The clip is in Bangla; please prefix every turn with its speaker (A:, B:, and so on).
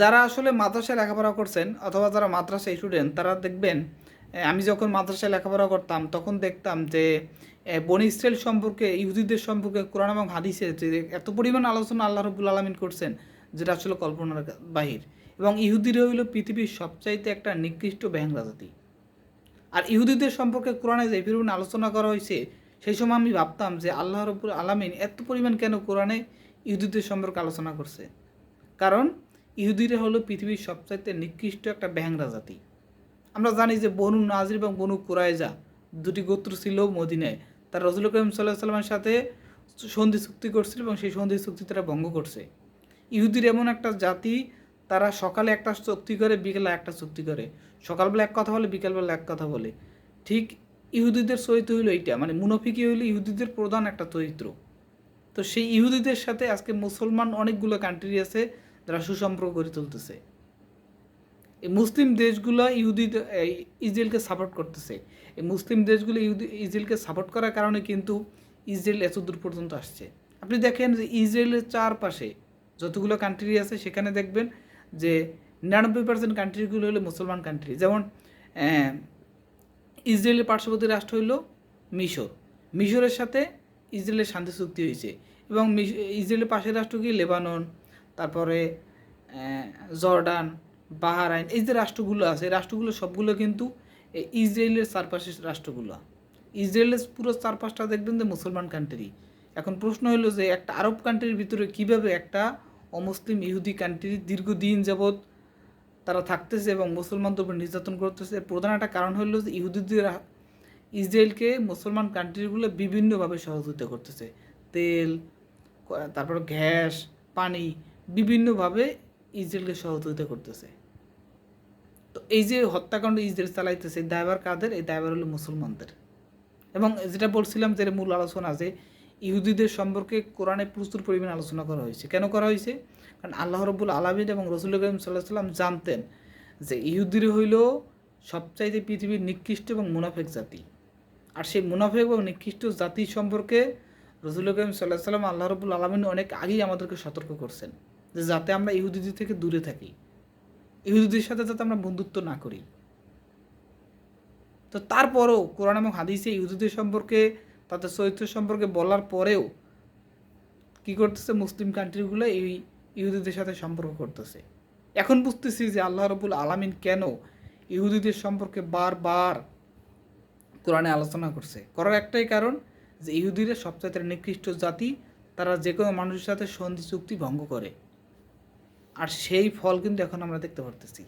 A: যারা আসলে মাদ্রাসায় লেখাপড়া করছেন অথবা যারা মাদ্রাসা স্টুডেন্ট তারা দেখবেন আমি যখন মাদ্রাসায় লেখাপড়া করতাম, তখন দেখতাম যে বনি ইসরায়েল সম্পর্কে, ইহুদিদের সম্পর্কে কোরআন এবং হাদিসে এত পরিমাণ আলোচনা আল্লাহ রবুল আলমিন করছেন, যেটা আসলে কল্পনার বাহির। এবং ইহুদিরা হইল পৃথিবীর সবচাইতে একটা নিকৃষ্ট ব্যাংরা জাতি। আর ইহুদিদের সম্পর্কে কোরআনে যে পরিমাণ আলোচনা করা হয়েছে সেই সময় আমি ভাবতাম যে আল্লাহ রবুল আলমিন এত পরিমাণ কেন কোরআনে ইহুদিদের সম্পর্কে আলোচনা করছে। কারণ ইহুদিরা হলো পৃথিবীর সবচাইতে নিকৃষ্ট একটা ব্যাংরা জাতি। আমরা জানি যে বনু নাজির এবং বনু কুরাইজা দুটি গোত্র ছিল মদিনায়। তারা রজুল করিম সাল্লাহ সাল্লামের সাথে সন্ধি চুক্তি করছিল এবং সেই সন্ধি চুক্তি তারা ভঙ্গ করছে। ইহুদির এমন একটা জাতি, তারা সকালে একটা চুক্তি করে, বিকেলে একটা চুক্তি করে। সকালবেলা এক কথা বলে, বিকেলবেলা এক কথা বলে। ঠিক ইহুদিদের চরিত্র হইল এইটা মানে মুনাফিকি হইল ইহুদিদের প্রধান একটা চরিত্র। তো সেই ইহুদিদের সাথে আজকে মুসলমান অনেকগুলো কান্ট্রি আছে যারা সুসম্পর্ক গড়ে তুলতেছে। এই মুসলিম দেশগুলো ইহুদি ইসরায়েলকে সাপোর্ট করতেছে। এই মুসলিম দেশগুলো ইহুদি, ইসরায়েলকে সাপোর্ট করার কারণে কিন্তু ইসরায়েল এত দূর পর্যন্ত আসছে। আপনি দেখেন যে ইসরায়েলের চারপাশে যতগুলো কান্ট্রি আছে, সেখানে দেখবেন যে নিরানব্বই পার্সেন্ট কান্ট্রিগুলো হলো মুসলমান কান্ট্রি যেমন ইসরায়েলের পার্শ্ববর্তী রাষ্ট্র হইল মিশর। মিশরের সাথে ইসরায়েলের শান্তি চুক্তি হয়েছে এবং ইসরায়েলের পাশের রাষ্ট্র কি? লেবানন। তারপরে জর্ডান, বাহারাইন, এই যে রাষ্ট্রগুলো আছে, এই রাষ্ট্রগুলো সবগুলো কিন্তু ইসরায়েলের চারপাশের রাষ্ট্রগুলো। ইসরায়েলের পুরো চারপাশটা দেখবেন যে মুসলমান কান্ট্রি এখন প্রশ্ন হলো যে একটা আরব কান্ট্রির ভিতরে কীভাবে একটা অমুসলিম ইহুদি কান্ট্রি দীর্ঘদিন যাবৎ তারা থাকতেছে এবং মুসলমানদের উপর নির্যাতন করতেছে? প্রধান একটা কারণ হলো যে ইহুদিদের ইসরায়েলকে মুসলমান কান্ট্রিগুলো বিভিন্নভাবে সহযোগিতা করতেছে। তেল তারপর গ্যাস, পানি বিভিন্নভাবে ইসরায়েলকে সহযোগিতা করতেছে। তো এই যে হত্যাকাণ্ড ইসরায়েল চালাইতেছে এই দায়ভার কাদের? এই দায়ভার হলো মুসলমানদের। এবং যেটা বলছিলাম যে মূল আলোচনা যে ইহুদিদের সম্পর্কে কোরআনে প্রচুর পরিমাণে আলোচনা করা হয়েছে। কেন করা হয়েছে? কারণ আল্লাহ রব্বুল আলমিন এবং রসুল করিম সাল্লাহ সাল্লাম জানতেন যে ইহুদির হইল সবচাইতে পৃথিবীর নিকৃষ্ট এবং মুনাফেক জাতি। আর সেই মুনাফেক এবং নিকৃষ্ট জাতি সম্পর্কে রসুল করিম সাল্লাহ সাল্লাম আল্লাহ রবুল আলমিন অনেক আগেই আমাদেরকে সতর্ক করছেন। যে যাতে আমরা ইহুদিদের থেকে দূরে থাকি। ইহুদিদের সাথে যাতে আমরা বন্ধুত্ব না করি। তো তারপরও কোরআন এবং হাদিসে ইহুদিদের সম্পর্কে, তাদের চরিত্র সম্পর্কে বলার পরেও কি করতেছে? মুসলিম কান্ট্রিগুলো এই ইহুদিদের সাথে সম্পর্ক করতেছে। এখন বুঝতেছি যে আল্লাহ রবুল আলামিন কেন ইহুদিদের সম্পর্কে বারবার কোরআনে আলোচনা করছে। করার একটাই কারণ যে ইহুদিরা সবচাইতে নিকৃষ্ট জাতি, তারা যে কোনো মানুষের সাথে সন্ধি চুক্তি ভঙ্গ করে। আর সেই ফল কিন্তু এখন আমরা দেখতে পারতেছি।